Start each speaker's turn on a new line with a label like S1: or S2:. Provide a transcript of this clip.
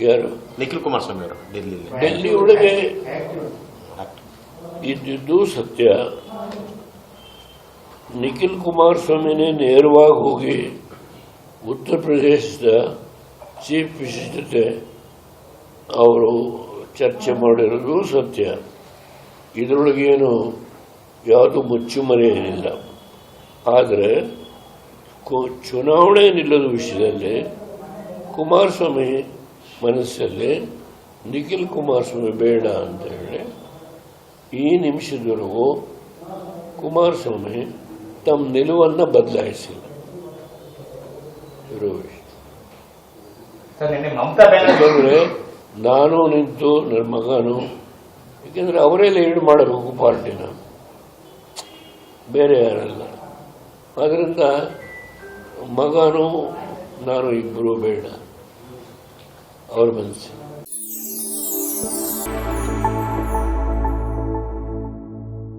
S1: ಯಾರು?
S2: ನಿಖಿಲ್ ಕುಮಾರಸ್ವಾಮಿ ಅವರು ಡೆಲ್ಲಿ
S1: ಡೆಲ್ಲಿ ಒಳಗೆ ಇದ್ದಿದ್ದು ಸತ್ಯ. ನಿಖಿಲ್ ಕುಮಾರಸ್ವಾಮಿನೇ ನೇರವಾಗಿ ಹೋಗಿ ಉತ್ತರ ಪ್ರದೇಶದ ಚೀಫ್ ಮಿನಿಸ್ಟರ್ ಜೊತೆ ಅವರು ಚರ್ಚೆ ಮಾಡಿರೋದು ಸತ್ಯ. ಇದರೊಳಗೇನು ಯಾವುದು ಮುಚ್ಚುಮರೆ ಏನಿಲ್ಲ. ಆದರೆ ಚುನಾವಣೆ ನಿಲ್ಲದ ವಿಷಯದಲ್ಲಿ ಕುಮಾರಸ್ವಾಮಿ ಮನಸ್ಸಲ್ಲಿ ನಿಖಿಲ್ ಕುಮಾರಸ್ವಾಮಿ ಬೇಡ ಅಂತ ಹೇಳಿ ಈ ನಿಮಿಷದವರೆಗೂ ಕುಮಾರಸ್ವಾಮಿ ತಮ್ಮ ನಿಲುವನ್ನು ಬದಲಾಯಿಸಿಲ್ಲ.
S3: ಮಮತಾ
S1: ನಾನು ನಿಂತು ನನ್ನ ಮಗನು ಯಾಕೆಂದ್ರೆ ಅವರೇ ಲೀಡ್ ಮಾಡಬೇಕು ಪಾರ್ಟಿನ. ಬೇರೆ ಯಾರಲ್ಲ. ಅದರಿಂದ ಮಗನು ನಾನು ಇಬ್ಬರು ಬೇಡ. ಅವ್ರ ಮನಸ್ಸು